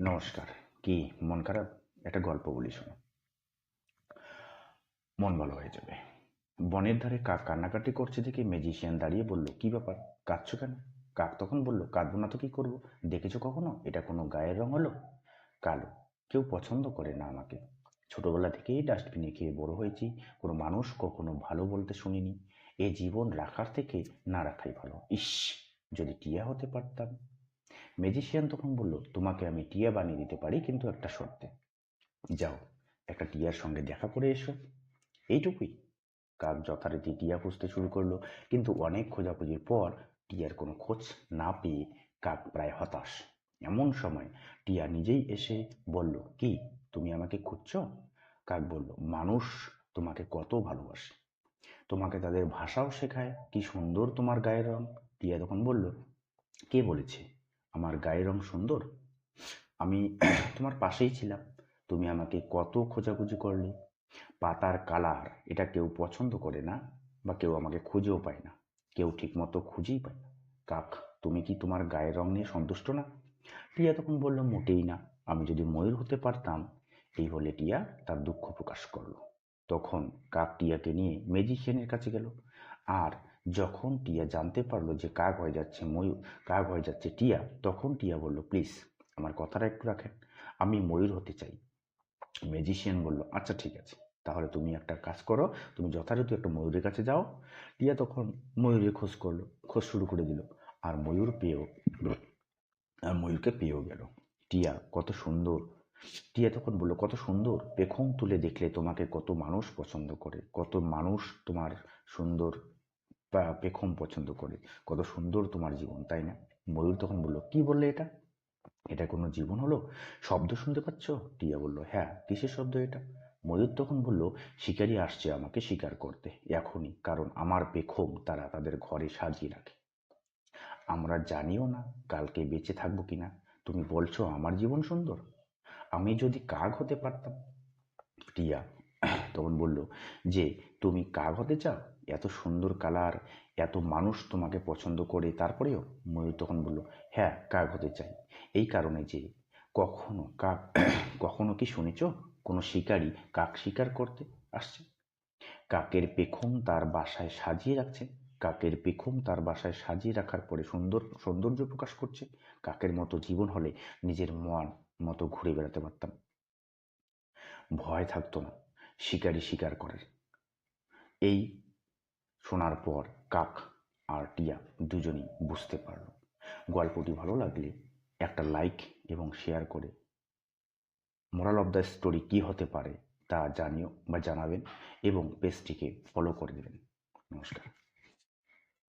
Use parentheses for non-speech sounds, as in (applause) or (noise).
নমস্কার। কি মন খারাপ? একটা গল্প বলি শোনো। মন ভালো হয়ে যাবে। বনের ধারে কাক কান্নাকাটি করছে দেখে ম্যাজিশিয়ান দাঁড়িয়ে বলল, কি ব্যাপার? কাঁদছো কেন? কাক তখন বলল, কাঁদবো না তো কি করব? দেখেছ কখনো? এটা কোনো গায়ের রং হলো? কালো, কেউ পছন্দ করে না আমাকে। ছোটবেলা থেকেই ডাস্টবিনে খেয়ে বড় হয়েছি। কোনো মানুষ কখনো ভালো বলতে শুনিনি। এ জীবন রাখার থেকে না রাখাই ভালো। ইস, যদি টিয়া হতে পারতাম। ম্যাজিশিয়ান তখন বলল, তোমাকে আমি টিয়া বানিয়ে দিতে পারি, কিন্তু একটা শর্তে। যাও, একটা টিয়ার সঙ্গে দেখা করে এসো। এইটুকুই। কাক যথারীতি টিয়া খুঁজতে শুরু করল, কিন্তু অনেক খোঁজাখুঁজির পর টিয়ার কোনো খোঁজ না পেয়ে কাক প্রায় হতাশ। এমন সময় টিয়া নিজেই এসে বলল, কি, তুমি আমাকে খুঁজছো? কাক বলল, মানুষ তোমাকে কত ভালোবাসে। তোমাকে তাদের ভাষাও শেখায়, কি সুন্দর তোমার গায়ের রং। টিয়া তখন বলল, কে বলেছে? আমার গায়ের রং সুন্দর? আমি (clears throat) তোমার পাশেই ছিলাম। তুমি আমাকে কত খোঁজাখুঁজি করলে? পাতার কালার, এটা কেউ পছন্দ করে না বা কেউ আমাকে খুঁজেও পায় না। কেউ ঠিকমতো খুঁজেই পায় না। কাক, তুমি কি তোমার গায়ের রং নিয়ে সন্তুষ্ট না? টিয়া তখন বলল, মোটেই না। আমি যদি ময়ূর হতে পারতাম। এই বলে টিয়া তার দুঃখ প্রকাশ করল। তখন কাক টিয়াকে নিয়ে ম্যাজিশিয়ানের কাছে গেল। আর যখন টিয়া জানতে পারল যে কাক হয়ে যাচ্ছে ময়ূর কাক হয়ে যাচ্ছে টিয়া, তখন টিয়া বলল, প্লিজ, আমার কথাটা একটু রাখেন। আমি ময়ূর হতে চাই। ম্যাজিশিয়ান বলল আচ্ছা ঠিক আছে। তাহলে তুমি একটা কাজ করো, তুমি যথারীতি একটা ময়ূরের কাছে যাও। টিয়া তখন ময়ূরের খোঁজ করল, খোঁজ শুরু করে দিল, আর ময়ূর পেয়েও, আর ময়ূরকে পেয়েও গেল। টিয়া কত সুন্দর। টিয়া তখন বলল, কত সুন্দর। পেখম তুলে দেখলে তোমাকে কত মানুষ পছন্দ করে, কত মানুষ তোমার সুন্দর পেখম পছন্দ করে। কত সুন্দর তোমার জীবন, তাই না? ময়ূর তখন বলল, কি বললে এটা? এটা কোনো জীবন হলো? শব্দ শুনতে পাচ্ছ? টিয়া বলল হ্যাঁ কিসের শব্দ এটা? ময়ূর তখন বলল, শিকারি আসছে আমাকে শিকার করতে, এখনই, কারণ আমার পেখম তারা তাদের ঘরে সাজিয়ে রাখে। আমরা জানিও না কালকে বেঁচে থাকব কিনা তুমি বলছো আমার জীবন সুন্দর? আমি যদি কাক হতে পারতাম? টিয়া তখন বলল, যে তুমি কাক হতে চাও? এত সুন্দর কালার, এত মানুষ তোমাকে পছন্দ করে। তারপরেও ময়ূর তখন বলল হ্যাঁ কাক হতে চাই? এই কারণে যে কখনো কাক, কখনো কি শুনেছ? কোনো শিকারী কাক শিকার করতে আসছে? কাকের পেখম তার বাসায় সাজিয়ে রাখছে। কাকের পেখম তার বাসায় সাজিয়ে রাখার পরে সুন্দর, সৌন্দর্য প্রকাশ করছে। কাকের মতো জীবন হলে নিজের মন মতো ঘুরে বেড়াতে পারতাম। ভয় থাকতো না। শিকারি শিকার করেন এই শোনার পর কাক আর টিয়া দুজনেই বুঝতে পারল। গল্পটি ভালো লাগলে একটা লাইক এবং শেয়ার করে। মোরাল অব দ্য স্টোরি কী হতে পারে তা জানিও বা জানাবেন এবং পেজটিকে ফলো করে দেবেন। নমস্কার।